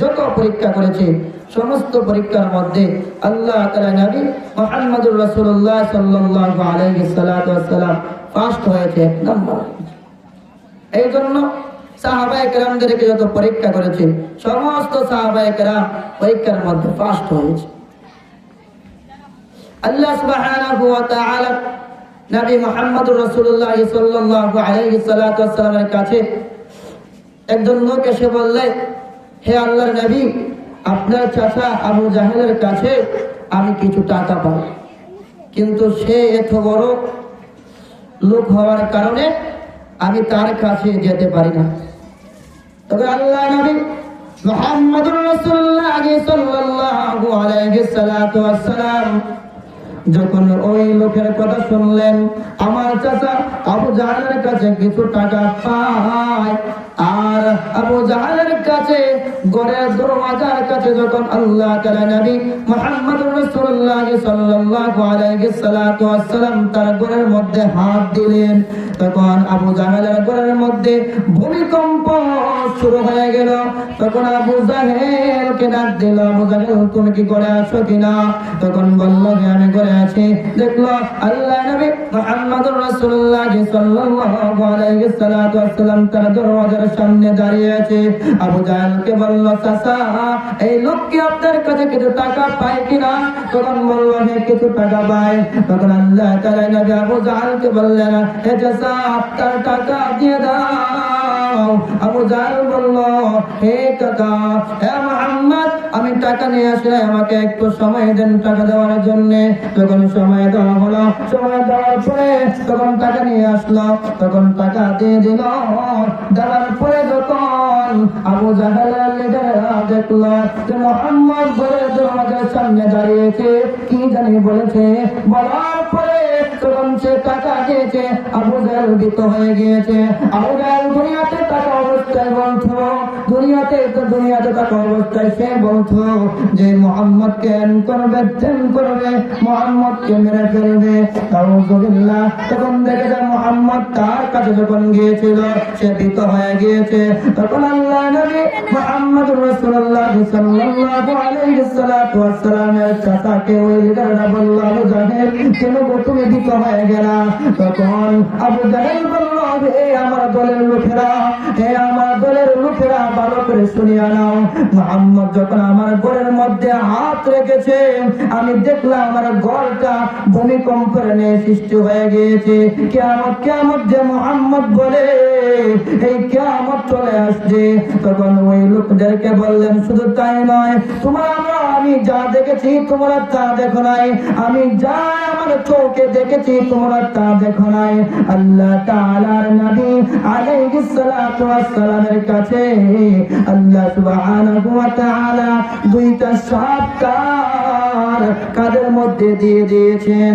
যত পরীক্ষা করেছে সমস্ত পরীক্ষার মধ্যে আল্লাহ পরীক্ষার মধ্যে ফার্স্ট হয়েছে। আল্লাহ সুবহানাহু ওয়া তাআলা নবী মুহাম্মদুর রাসূলুল্লাহ সাল্লাল্লাহু আলাইহি সাল্লাতু ওয়াসাল্লামের কাছে একজন লোক এসে বললে, হে আল্লাহর নবী, আপনার চাচা আবু জাহেলের কাছে আমি কিছু টাকা পাই কিন্তু সে এত বড় লোক হওয়ার কারণে আমি তার কাছে যেতে পারি না। তবে আল্লাহ নবী মুহাম্মদুর রাসূলুল্লাহ সাল্লাল্লাহু আলাইহি সাল্লাতু ওয়াসসালাম যখন ওই লোকের কথা শুনলেন, আমার চাচা আবু জাহালের কাছে কিছু টাকা পায়। আর আবু জাহালের কাছে তখন ভূমিকম্প শুরু হয়ে গেল। তখন আবু জাহেলকে ডাক দিল, আবু জাহেল, তুমি কি করে আছো কিনা? তখন বলল যে আমি করে আছি। দেখল আল্লাহ নবী মুহাম্মদুর ওয়াসসালাম তার দরওয়াজার সামনে দাঁড়িয়ে আছে। আবু জাহেলকে বলল এই লোক কি আপনার কাছে কিছু টাকা পায় কিনা? তখন কিছু টাকা তখন আল্লাহ বললেন তার টাকা দিয়ে দাও। আবু হে কাকা হে মুহাম্মদ, আমি টাকা নিয়ে আসলে আমাকে একটু সময় দেন টাকা দেওয়ার জন্য। তখন সময় দেওয়া হলো। সময় দেওয়ার পরে তখন টাকা নিয়ে আসলো। তখন টাকা দিয়ে দিল। দেওয়ার পরে যখন আবু জাহেলের লিডাররা দেখল যে মোহাম্মদ বলে দরওয়াজার সামনে দাঁড়িয়েছে কি জানি বলেছে? বলার আবু হয়ে গিয়েছে। আবু দুনিয়াতে টাকা অবস্থায় বলতো দুনিয়াতে দুনিয়াতে থাকা অবস্থায় সে বলতো যে মোহাম্মদ কে এন করবে তেন করবে মোহাম্মদ কে মেরে ফেলবে। তাউজুবিল্লাহ তখন দেখে যায় মোহাম্মদ তার কাছে যখন গিয়েছিল, সে ভীত হয়ে গিয়েছে। তখন আল্লাহ নবী যখন আমার ঘরের মধ্যে হাত রেখেছে, আমি দেখলাম আমার ঘরটা ভূমিকম্পের নিয়ে সৃষ্টি হয়ে গিয়েছে। কেমন কেমন যে মোহাম্মদ বলে, এই কেমন চলে আসছে। তখন লোকদেরকে বললেন, শুধু তাই নয়, তোমার আমি যা দেখেছি, তোমরা তা দেখো নাই। আমি যা আমার চোখে দেখেছি, তোমরা তা দেখো নাই। আল্লাহ তাআলার নবী আলাইহিস সালাতু ওয়াস সালামের কাছে আল্লাহ সুবহানাহু ওয়া তাআলা দুইটা সাপ কাদের মধ্যে দিয়ে দিয়েছেন।